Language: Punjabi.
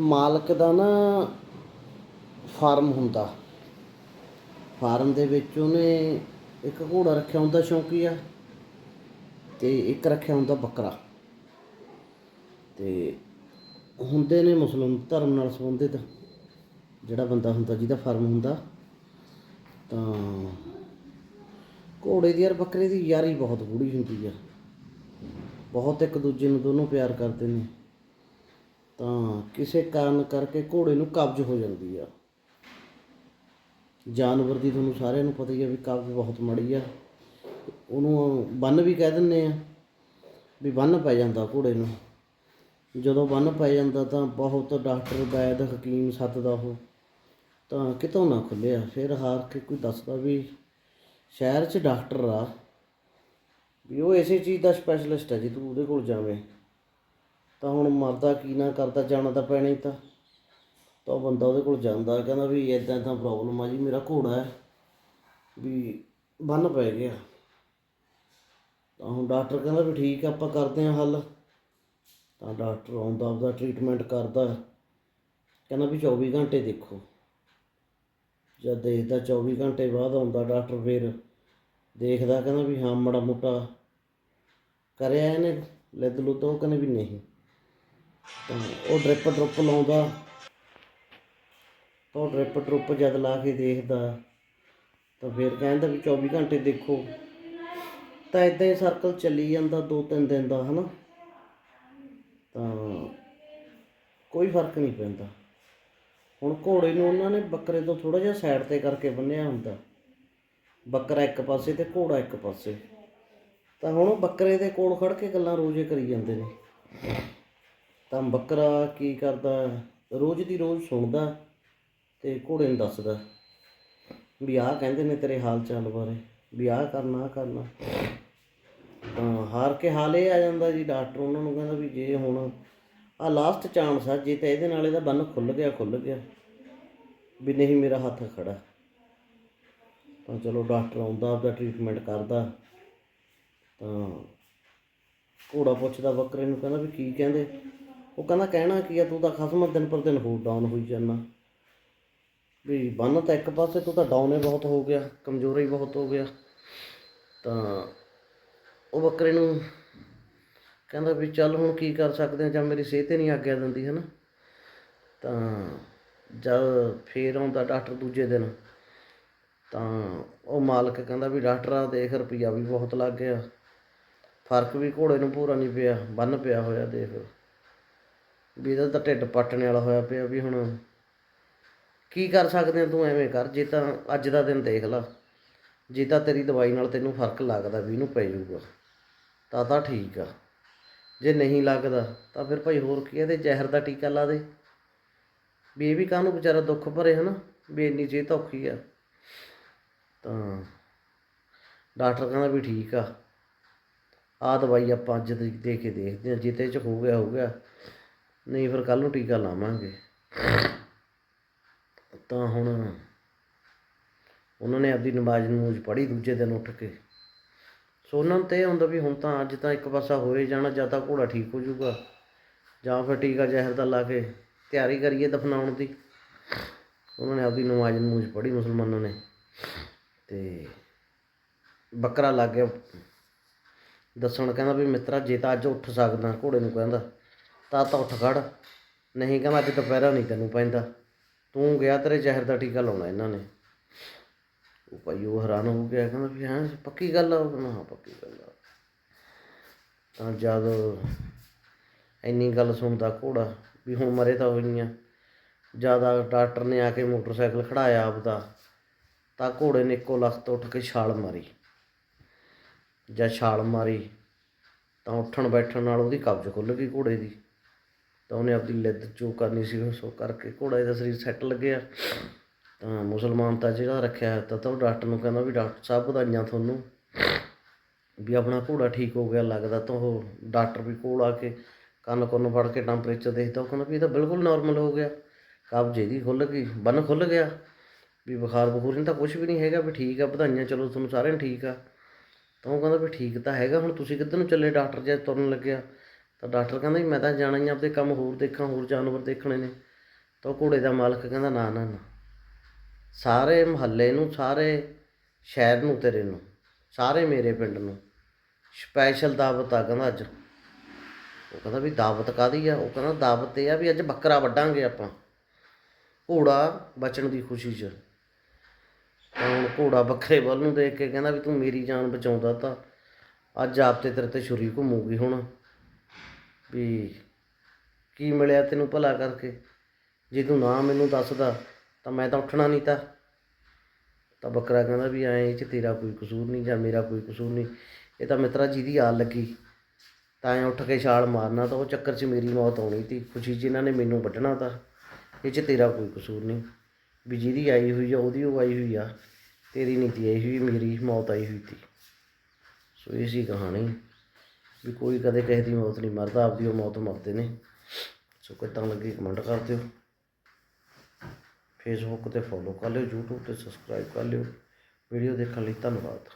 ਮਾਲਕ ਦਾ ਨਾ ਫਾਰਮ ਹੁੰਦਾ। ਫਾਰਮ ਦੇ ਵਿੱਚ ਉਹਨੇ ਇੱਕ ਘੋੜਾ ਰੱਖਿਆ ਹੁੰਦਾ ਸ਼ੌਕੀਆ ਤੇ ਇੱਕ ਰੱਖਿਆ ਹੁੰਦਾ ਬੱਕਰਾ। ਤੇ ਹੁੰਦੇ ਨੇ ਮੁਸਲਮਾਨ ਧਰਮ ਨਾਲ ਸੰਬੰਧਿਤ ਜਿਹੜਾ ਬੰਦਾ ਹੁੰਦਾ ਜਿਹਦਾ ਫਾਰਮ ਹੁੰਦਾ, ਤਾਂ ਘੋੜੇ ਦੀ ਯਾਰ ਬੱਕਰੇ ਦੀ ਯਾਰੀ ਬਹੁਤ ਗੂੜੀ ਹੁੰਦੀ ਆ। ਬਹੁਤ ਇੱਕ ਦੂਜੇ ਨੂੰ ਦੋਨੋਂ ਪਿਆਰ ਕਰਦੇ ਨੇ। ਤਾਂ ਕਿਸੇ ਕਾਰਨ ਕਰਕੇ ਘੋੜੇ ਨੂੰ ਕਬਜ਼ ਹੋ ਜਾਂਦੀ ਆ। ਜਾਨਵਰ ਦੀ ਤੁਹਾਨੂੰ ਸਾਰਿਆਂ ਨੂੰ ਪਤਾ ਹੀ ਆ ਵੀ ਕਬਜ਼ ਬਹੁਤ ਮਾੜੀ ਆ। ਉਹਨੂੰ ਬੰਨ ਵੀ ਕਹਿ ਦਿੰਦੇ ਆ ਵੀ ਬੰਨ ਪੈ ਜਾਂਦਾ ਘੋੜੇ ਨੂੰ। ਜਦੋਂ ਬੰਨ ਪੈ ਜਾਂਦਾ ਤਾਂ ਬਹੁਤ ਡਾਕਟਰ, ਵੈਦ, ਹਕੀਮ ਸੱਦਦਾ ਉਹ ਤਾਂ ਕਿਤੋਂ ਨਾ ਖੁੱਲਿਆ ਫਿਰ ਹਾਰ ਕੇ ਕੋਈ ਦੱਸਦਾ ਵੀ ਸ਼ਹਿਰ 'ਚ ਡਾਕਟਰ ਆ। ਵੀ ਉਹ ਇਸੇ ਚੀਜ਼ ਦਾ ਸਪੈਸ਼ਲਿਸਟ ਹੈ ਜੀ, ਤੂੰ ਉਹਦੇ ਕੋਲ ਜਾਵੇਂ। ਤਾਂ ਹੁਣ ਮਰਦਾ ਕੀ ਨਾ ਕਰਦਾ, ਜਾਣਾ ਤਾਂ ਪੈਣਾ ਹੀ ਤਾਂ। ਤਾਂ ਉਹ ਬੰਦਾ ਉਹਦੇ ਕੋਲ ਜਾਂਦਾ, ਕਹਿੰਦਾ ਵੀ ਇਦਾਂ ਇਦਾਂ ਪ੍ਰੋਬਲਮ ਆ ਜੀ, ਮੇਰਾ ਘੋੜਾ ਹੈ, ਵੀ ਬੰਨ ਪੈ ਗਿਆ। ਤਾਂ ਹੁਣ ਡਾਕਟਰ ਕਹਿੰਦਾ ਵੀ ਠੀਕ ਆ, ਆਪਾਂ ਕਰਦੇ ਹਾਂ ਹੱਲ। ਤਾਂ ਡਾਕਟਰ ਆਉਂਦਾ, ਆਪਦਾ ਟ੍ਰੀਟਮੈਂਟ ਕਰਦਾ। ਕਹਿੰਦਾ ਵੀ 24 ਘੰਟੇ ਦੇਖੋ। ਜਦ ਦੇਖਦਾ 24 ਘੰਟੇ ਬਾਅਦ ਆਉਂਦਾ ਡਾਕਟਰ ਫਿਰ। ਦੇਖਦਾ, ਕਹਿੰਦਾ ਵੀ ਹਾਂ, ਮੜਾ ਮੋਟਾ ਕਰਿਆ ਇਹਨੇ ਲਿੱਦ ਲੁੱਦ ਉਹ ਕਹਿੰਦੇ ਵੀ ਨਹੀਂ। ਤਾਂ ਉਹ ਡ੍ਰਿਪ ਡਰੁੱਪ ਲਾਉਂਦਾ। ਤਾਂ ਉਹ ਡ੍ਰਿਪ ਡਰੁੱਪ ਜਦ ਲਾ ਕੇ ਦੇਖਦਾ, ਤਾਂ ਫਿਰ ਕਹਿੰਦਾ ਵੀ 24 ਘੰਟੇ ਦੇਖੋ। ਤਾਂ ਇਦਾਂ ਹੀ ਸਰਕਲ ਚੱਲੀ ਜਾਂਦਾ ਦੋ ਤਿੰਨ ਦਿਨ ਦਾ, ਹਨਾ? ਤਾਂ ਕੋਈ ਫ਼ਰਕ ਨਹੀਂ ਪੈਂਦਾ। ਹੁਣ ਘੋੜੇ ਨੂੰ ਉਹਨਾਂ ਨੇ ਬੱਕਰੇ ਤੋਂ ਥੋੜਾ ਜਿਹਾ ਸਾਈਡ ਤੇ ਕਰਕੇ ਬੰਨਿਆ ਹੁੰਦਾ। ਬੱਕਰਾ ਇੱਕ ਪਾਸੇ ਤੇ ਘੋੜਾ ਇੱਕ ਪਾਸੇ। ਤਾਂ ਹੁਣ ਉਹ ਬੱਕਰੇ ਦੇ ਕੋਲ ਖੜ ਕੇ ਗੱਲਾਂ ਰੋਜ਼ੇ ਕਰੀ ਜਾਂਦੇ ਨੇ। ਤਾਂ ਬੱਕਰਾ ਕੀ ਕਰਦਾ? ਰੋਜ਼ ਦੀ ਰੋਜ਼ ਸੁਣਦਾ ਤੇ ਘੋੜੇ ਨੂੰ ਦੱਸਦਾ ਵੀ ਆਹ ਕਹਿੰਦੇ ਨੇ ਤੇਰੇ ਹਾਲ ਚਾਲ ਬਾਰੇ, ਵੀ ਆਹ ਕਰਨਾ ਆਹ ਕਰਨਾ। ਤਾਂ ਹਾਰ ਕੇ ਹਾਲ ਇਹ ਆ ਜਾਂਦਾ ਜੀ, ਡਾਕਟਰ ਉਹਨਾਂ ਨੂੰ ਕਹਿੰਦਾ ਵੀ ਜੇ ਹੁਣ ਆ ਲਾਸਟ ਚਾਂਸ ਆ, ਜੇ ਤਾਂ ਇਹਦੇ ਨਾਲ ਇਹਦਾ ਬੰਨ ਖੁੱਲ ਗਿਆ ਖੁੱਲ ਗਿਆ, ਵੀ ਨਹੀਂ ਮੇਰਾ ਹੱਥ ਖੜਾ। ਤਾਂ ਚਲੋ ਡਾਕਟਰ ਆਉਂਦਾ, ਆਪਦਾ ਟ੍ਰੀਟਮੈਂਟ ਕਰਦਾ। ਤਾਂ ਘੋੜਾ ਪੁੱਛਦਾ ਬੱਕਰੇ ਨੂੰ, ਕਹਿੰਦਾ ਵੀ ਕੀ ਕਹਿੰਦੇ? ਉਹ ਕਹਿੰਦਾ ਕਹਿਣਾ ਕੀ ਆ, ਤੂੰ ਤਾਂ ਖਸਮ ਦਿਨ ਪਰ ਦਿਨ ਹੋਰ ਡਾਊਨ ਹੋਈ ਜਾਂਦਾ। ਵੀ ਬੰਨ ਤਾਂ ਇੱਕ ਪਾਸੇ ਤੂੰ ਤਾਂ ਡਾਊਨ ਹੀ ਬਹੁਤ ਹੋ ਗਿਆ, ਕਮਜ਼ੋਰ ਹੀ ਬਹੁਤ ਹੋ ਗਿਆ। ਤਾਂ ਉਹ ਬੱਕਰੇ ਨੂੰ ਕਹਿੰਦਾ ਵੀ ਚੱਲ ਹੁਣ ਕੀ ਕਰ ਸਕਦੇ ਆ, ਜਾਂ ਮੇਰੀ ਸਿਹਤ ਹੀ ਨਹੀਂ ਆਗਿਆ ਦਿੰਦੀ ਹੈ ਨਾ ਤਾਂ ਜਦ ਫੇਰ ਆਉਂਦਾ ਡਾਕਟਰ ਦੂਜੇ ਦਿਨ, ਤਾਂ ਉਹ ਮਾਲਕ ਕਹਿੰਦਾ ਵੀ ਡਾਕਟਰ ਆ ਦੇਖ, ਰੁਪਈਆ ਵੀ ਬਹੁਤ ਲੱਗ ਗਿਆ। ਫ਼ਰਕ ਵੀ ਘੋੜੇ ਨੂੰ ਪੂਰਾ ਨਹੀਂ ਪਿਆ, ਬੰਨ ਪਿਆ ਹੋਇਆ ਦੇਖ। ਵੀ ਇਹਦਾ ਤਾਂ ਢਿੱਡ ਪੱਟਣ ਵਾਲਾ ਹੋਇਆ ਪਿਆ ਵੀ ਹੁਣ ਕੀ ਕਰ ਸਕਦੇ ਆ ਤੂੰ ਐਵੇਂ ਕਰ ਜੇ ਤਾਂ ਅੱਜ ਦਾ ਦਿਨ ਦੇਖ ਲਾ ਜੇ ਤਾਂ ਤੇਰੀ ਦਵਾਈ ਨਾਲ ਤੈਨੂੰ ਫ਼ਰਕ ਲੱਗਦਾ ਵੀ ਇਹਨੂੰ ਪੈ ਜਾਊਗਾ ਤਾਂ ਤਾਂ ਠੀਕ ਆ। ਜੇ ਨਹੀਂ ਲੱਗਦਾ ਤਾਂ ਫਿਰ ਭਾਈ ਹੋਰ ਕੀ ਆ, ਇਹਦੇ ਜ਼ਹਿਰ ਦਾ ਟੀਕਾ ਲਾ ਦੇ। ਵੀ ਇਹ ਵੀ ਕਾਹਨੂੰ ਵਿਚਾਰਾ ਦੁੱਖ ਭਰੇ ਹਨਾ ਵੀ ਇੰਨੀ ਸਿਹਤ ਔਖੀ ਆ। ਤਾਂ ਡਾਕਟਰ ਕਹਿੰਦਾ ਵੀ ਠੀਕ ਆ। ਆ ਦਵਾਈ ਆਪਾਂ ਅੱਜ ਦੇ ਦੇ ਕੇ ਦੇਖਦੇ ਆ ਜਿੱਤੇ ਚ ਹੋ ਗਿਆ ਹੋ ਗਿਆ। ਨਹੀਂ, ਫਿਰ ਕੱਲ ਨੂੰ ਟੀਕਾ ਲਾਵਾਂਗੇ। ਤਾਂ ਹੁਣ ਉਹਨਾਂ ਨੇ ਆਪਦੀ ਨਮਾਜ਼ ਨੂਜ ਪੜ੍ਹੀ, ਦੂਜੇ ਦਿਨ ਉੱਠ ਕੇ। ਸੋ ਉਹਨਾਂ ਨੂੰ ਤੇ ਇਹ ਹੁੰਦਾ ਵੀ ਹੁਣ ਤਾਂ ਅੱਜ ਤਾਂ ਇੱਕ ਪਾਸਾ ਹੋਏ ਜਾਣਾ, ਜਾਂ ਤਾਂ ਘੋੜਾ ਠੀਕ ਹੋ ਜਾਊਗਾ, ਜਾਂ ਫਿਰ ਟੀਕਾ ਜ਼ਹਿਰ ਦਾ ਲਾ ਕੇ ਤਿਆਰੀ ਕਰੀਏ ਦਫਨਾਉਣ ਦੀ। ਉਹਨਾਂ ਨੇ ਆਪਦੀ ਨਮਾਜ਼ ਨੂਜ ਪੜ੍ਹੀ ਮੁਸਲਮਾਨਾਂ ਨੇ। ਤੇ ਬੱਕਰਾ ਲੱਗ ਗਿਆ। ਦੱਸਣ ਕਹਿੰਦਾ ਵੀ ਮਿੱਤਰਾ, ਜੇ ਤਾਂ ਅੱਜ ਉੱਠ ਸਕਦਾ, ਘੋੜੇ ਨੂੰ ਕਹਿੰਦਾ। ਤਾਂ ਤਾਂ ਉੱਠ ਖੜ। ਨਹੀਂ ਕਹਿੰਦਾ ਅੱਜ ਦੁਪਹਿਰਾ ਨਹੀਂ ਤੈਨੂੰ ਪੈਂਦਾ। ਤੂੰ ਗਿਆ ਤੇਰੇ ਜ਼ਹਿਰ ਦਾ ਟੀਕਾ ਲਾਉਣਾ ਇਹਨਾਂ ਨੇ। ਉਹ ਭਾਈ ਉਹ ਹੈਰਾਨ ਹੋ ਗਿਆ, ਕਹਿੰਦਾ ਵੀ ਹਾਂ, ਪੱਕੀ ਗੱਲ ਆ ਉਹ? ਹਾਂ, ਪੱਕੀ ਗੱਲ ਆ। ਤਾਂ ਜਦ ਇੰਨੀ ਗੱਲ ਸੁਣਦਾ ਘੋੜਾ ਵੀ ਹੁਣ ਮਰੇ ਤਾਂ ਹੋਈਆਂ ਜ਼ਿਆਦਾ ਡਾਕਟਰ ਨੇ ਆ ਕੇ ਮੋਟਰਸਾਈਕਲ ਖੜਾਇਆ ਆਪਦਾ, ਤਾਂ ਘੋੜੇ ਨੇ ਇੱਕੋ ਲਖਤ ਉੱਠ ਕੇ ਛਾਲ ਮਾਰੀ। ਜਾਂ ਛਾਲ ਮਾਰੀ ਤਾਂ ਉੱਠਣ ਬੈਠਣ ਨਾਲ ਉਹਦੀ ਕਬਜ਼ ਖੁੱਲ ਗਈ ਘੋੜੇ ਦੀ। ਤਾਂ ਉਹਨੇ ਆਪਣੀ ਲਿੱਦ ਚੋ ਕਰਨੀ ਸੀ, ਉਹ ਸੋ ਕਰਕੇ ਘੋੜਾ ਦਾ ਸਰੀਰ ਸੈੱਟ ਲੱਗਿਆ। ਤਾਂ ਮੁਸਲਮਾਨ ਤਾਂ ਜਿਹੜਾ ਰੱਖਿਆ ਹੈ ਤਾਂ ਤਾਂ ਉਹ ਡਾਕਟਰ ਨੂੰ ਕਹਿੰਦਾ ਵੀ ਡਾਕਟਰ ਸਾਹਿਬ ਵਧਾਈਆਂ ਤੁਹਾਨੂੰ। ਵੀ ਆਪਣਾ ਘੋੜਾ ਠੀਕ ਹੋ ਗਿਆ ਲੱਗਦਾ ਤਾਂ ਉਹ ਡਾਕਟਰ ਵੀ ਕੋਲ ਆ ਕੇ ਕੰਨ ਕੰਨ ਫੜ ਕੇ ਟੈਂਪਰੇਚਰ ਦੇਖਦਾ, ਉਹ ਕਹਿੰਦਾ ਵੀ ਇਹ ਤਾਂ ਬਿਲਕੁਲ ਨਾਰਮਲ ਹੋ ਗਿਆ। ਕਬਜ਼ ਇਹਦੀ ਖੁੱਲ ਗਈ ਬੰਨ ਖੁੱਲ ਗਿਆ। ਵੀ ਬੁਖਾਰ ਬਖੂਰ ਨਹੀਂ ਤਾਂ ਕੁਝ ਵੀ ਨਹੀਂ ਹੈਗਾ ਵੀ ਠੀਕ ਆ, ਵਧਾਈਆਂ ਚਲੋ ਤੁਹਾਨੂੰ ਸਾਰਿਆਂ ਨੂੰ ਠੀਕ ਆ। ਤਾਂ ਉਹ ਕਹਿੰਦਾ ਵੀ ਠੀਕ ਤਾਂ ਹੈਗਾ, ਹੁਣ ਤੁਸੀਂ ਕਿੱਧਰ ਨੂੰ ਚੱਲੇ ਡਾਕਟਰ ਜੇ ਤੁਰਨ ਲੱਗਿਆ? ਤਾਂ ਡਾਕਟਰ ਕਹਿੰਦਾ ਵੀ ਮੈਂ ਤਾਂ ਜਾਣਾ ਹੀ ਆਪਦੇ ਕੰਮ ਹੋਰ ਦੇਖਾਂ, ਹੋਰ ਜਾਨਵਰ ਦੇਖਣੇ ਨੇ। ਤਾਂ ਉਹ ਘੋੜੇ ਦਾ ਮਾਲਕ ਕਹਿੰਦਾ, ਨਾ ਨਾ ਨਾ। ਸਾਰੇ ਮਹੱਲੇ ਨੂੰ, ਸਾਰੇ ਸ਼ਹਿਰ ਨੂੰ ਤੇਰੇ ਨੂੰ, ਸਾਰੇ ਮੇਰੇ ਪਿੰਡ ਨੂੰ ਸਪੈਸ਼ਲ ਦਾਵਤ ਆ ਕਹਿੰਦਾ ਅੱਜ। ਉਹ ਕਹਿੰਦਾ ਵੀ ਦਾਵਤ ਕਾਦੀ ਆ? ਉਹ ਕਹਿੰਦਾ ਦਾਵਤ ਇਹ ਆ ਵੀ ਅੱਜ ਬੱਕਰਾ ਵੱਢਾਂਗੇ ਆਪਾਂ, ਘੋੜਾ ਬਚਣ ਦੀ ਖੁਸ਼ੀ 'ਚ। ਤਾਂ ਹੁਣ ਘੋੜਾ ਬੱਕਰੇ ਵੱਲ ਨੂੰ ਦੇਖ ਕੇ ਕਹਿੰਦਾ ਵੀ ਤੂੰ ਮੇਰੀ ਜਾਨ ਬਚਾਉਂਦਾ ਤਾਂ ਅੱਜ ਆਪ ਤੇ ਤੇਰੇ ਤੇ ਛੁਰੀ ਘੁੰਮੂਗੀ ਹੁਣ। ਵੀ ਕੀ ਮਿਲਿਆ ਤੈਨੂੰ ਭਲਾ ਕਰਕੇ? ਜੇ ਤੂੰ ਨਾ ਮੈਨੂੰ ਦੱਸਦਾ, ਤਾਂ ਮੈਂ ਤਾਂ ਉੱਠਣਾ ਨਹੀਂ ਤਾਂ। ਤਾਂ ਬੱਕਰਾ ਕਹਿੰਦਾ ਵੀ ਐਂ ਇਹ 'ਚ ਤੇਰਾ ਕੋਈ ਕਸੂਰ ਨਹੀਂ ਜਾਂ ਮੇਰਾ ਕੋਈ ਕਸੂਰ ਨਹੀਂ। ਇਹ ਤਾਂ ਮਿੱਤਰਾ ਦੀ ਆਲ ਲੱਗੀ। ਤਾਂ ਐਂ ਉੱਠ ਕੇ ਛਾਲ ਮਾਰਨਾ ਤਾਂ ਉਹ ਚੱਕਰ 'ਚ ਮੇਰੀ ਮੌਤ ਆਉਣੀ ਤੀ। ਖੁਸ਼ੀ 'ਚ ਇਹਨਾਂ ਨੇ ਮੈਨੂੰ ਵੱਢਣਾ ਤਾਂ। ਇਹ 'ਚ ਤੇਰਾ ਕੋਈ ਕਸੂਰ ਨਹੀਂ। ਵੀ ਜਿਹਦੀ ਆਈ ਹੋਈ ਆ, ਉਹਦੀ ਉਹ ਆਈ ਹੋਈ ਆ। ਤੇਰੀ ਨਹੀਂ ਤੀ ਆਈ ਹੋਈ, ਮੇਰੀ ਮੌਤ ਆਈ ਹੋਈ ਤੀ। ਸੋ ਇਹ ਸੀ ਕਹਾਣੀ। ਵੀ ਕੋਈ ਕਦੇ ਕਿਸੇ ਦੀ ਮੌਤ ਨਹੀਂ ਮਰਦਾ, ਆਪਦੀ ਉਹ ਮੌਤ ਮਰਦੇ ਨੇ। ਸੋ ਕਿੱਦਾਂ ਲੱਗੀ ਕਮੈਂਟ ਕਰ ਦਿਓ। ਫੇਸਬੁੱਕ ਤੇ ਫੋਲੋ ਕਰ ਲਿਓ, YouTube ਤੇ ਸਬਸਕ੍ਰਾਈਬ ਕਰ ਲਿਓ। ਵੀਡੀਓ ਦੇਖਣ ਲਈ ਧੰਨਵਾਦ।